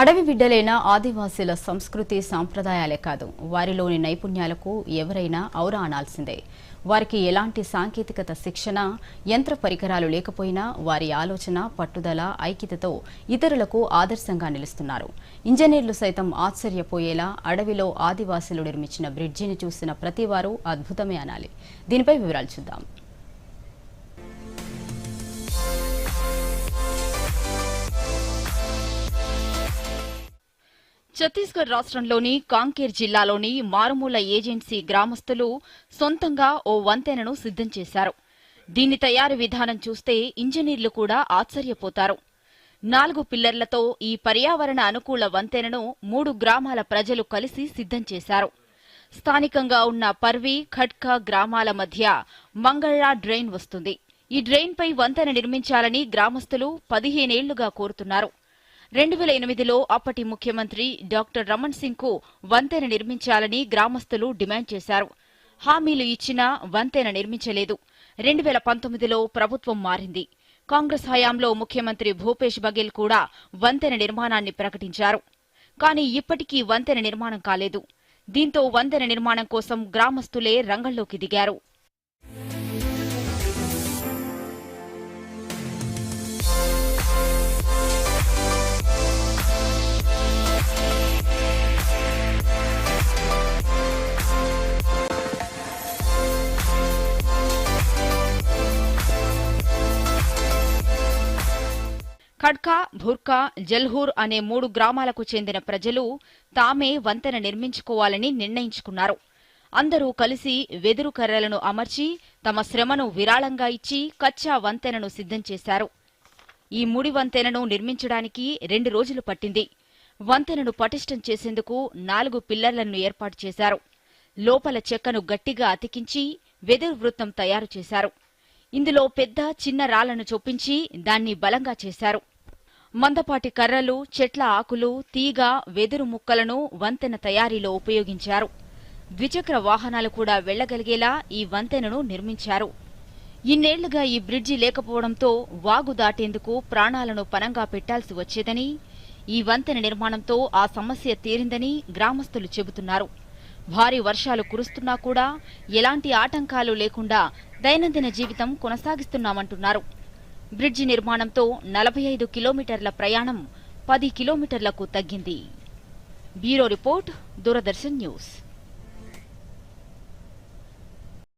అడవి బిడ్డలైన ఆదివాసీల సంస్కృతి సాంప్రదాయాలే కాదు. వారిలోని నైపుణ్యాలకు ఎవరైనా ఔరా అనాల్సిందే. వారికి ఎలాంటి సాంకేతికత శిక్షణ యంత్ర పరికరాలు లేకపోయినా వారి ఆలోచన పట్టుదల ఐక్యతతో ఇతరులకు ఆదర్శంగా నిలుస్తున్నారు. ఇంజనీర్లు సైతం ఆశ్చర్యపోయేలా అడవిలో ఆదివాసులు నిర్మించిన బ్రిడ్జిని చూసిన ప్రతివారూ అద్భుతమే అనాలి. దీనిపై వివరాలు చూద్దాం. ఛత్తీస్గఢ్ రాష్ట్రంలోని కాంకేర్ జిల్లాలోని మారుమూల ఏజెన్సీ గ్రామస్తులు సొంతంగా ఓ వంతెనను సిద్ధం చేశారు. దీని తయారు విధానం చూస్తే ఇంజనీర్లు కూడా ఆశ్చర్యపోతారు. నాలుగు పిల్లర్లతో ఈ పర్యావరణ అనుకూల వంతెనను మూడు గ్రామాల ప్రజలు కలిసి సిద్ధం చేశారు. స్థానికంగా ఉన్న పర్వీ ఖట్కా గ్రామాల మధ్య మంగళ డ్రైన్ వస్తుంది. ఈ డ్రైన్పై వంతెన నిర్మించాలని గ్రామస్తులు పదిహేనేళ్ళుగా కోరుతున్నారు. రెండు వేల ఎనిమిదిలో అప్పటి ముఖ్యమంత్రి డాక్టర్ రమణ్ సింగ్కు వంతెన నిర్మించాలని గ్రామస్తులు డిమాండ్ చేశారు. హామీలు ఇచ్చినా వంతెన నిర్మించలేదు. రెండు వేల పంతొమ్మిదిలో ప్రభుత్వం మారింది. కాంగ్రెస్ హయాంలో ముఖ్యమంత్రి భూపేష్ బఘేల్ కూడా వంతెన నిర్మాణాన్ని ప్రకటించారు. కానీ ఇప్పటికీ వంతెన నిర్మాణం కాలేదు. దీంతో వంతెన నిర్మాణం కోసం గ్రామస్తులే రంగంలోకి దిగారు. ఖడ్కా భుర్కా జల్హూర్ అనే మూడు గ్రామాలకు చెందిన ప్రజలు తామే వంతెన నిర్మించుకోవాలని నిర్ణయించుకున్నారు. అందరూ కలిసి వెదురు కర్రలను అమర్చి తమ శ్రమను విరాళంగా ఇచ్చి కచ్చా వంతెనను సిద్ధం చేశారు. ఈ ముడి వంతెనను నిర్మించడానికి రెండు రోజులు పట్టింది. వంతెనను పటిష్టం చేసేందుకు నాలుగు పిల్లర్లను ఏర్పాటు చేశారు. లోపల చెక్కను గట్టిగా అతికించి వెదురు వృత్తం తయారు చేశారు. ఇందులో పెద్ద చిన్న రాళ్ళను చొప్పించి దాన్ని బలంగా చేశారు. మందపాటి కర్రలు చెట్ల ఆకులు తీగ వెదురు ముక్కలను వంతెన తయారీలో ఉపయోగించారు. ద్విచక్ర వాహనాలు కూడా వెళ్ళగలిగేలా ఈ వంతెనను నిర్మించారు. ఇన్నేళ్ళుగా ఈ బ్రిడ్జి లేకపోవడంతో వాగు దాటేందుకు ప్రాణాలను పనంగా పెట్టాల్సి వచ్చేదని ఈ వంతెన నిర్మాణంతో ఆ సమస్య తీరిందని గ్రామస్తులు చెబుతున్నారు. భారీ వర్షాలు కురుస్తున్నా కూడా ఎలాంటి ఆటంకాలు లేకుండా దైనందిన జీవితం కొనసాగిస్తున్నామంటున్నారు. బ్రిడ్జి నిర్మాణంతో నలభై ఐదు కిలోమీటర్ల ప్రయాణం పది కిలోమీటర్లకు తగ్గింది. Bureau report Doordarshan news.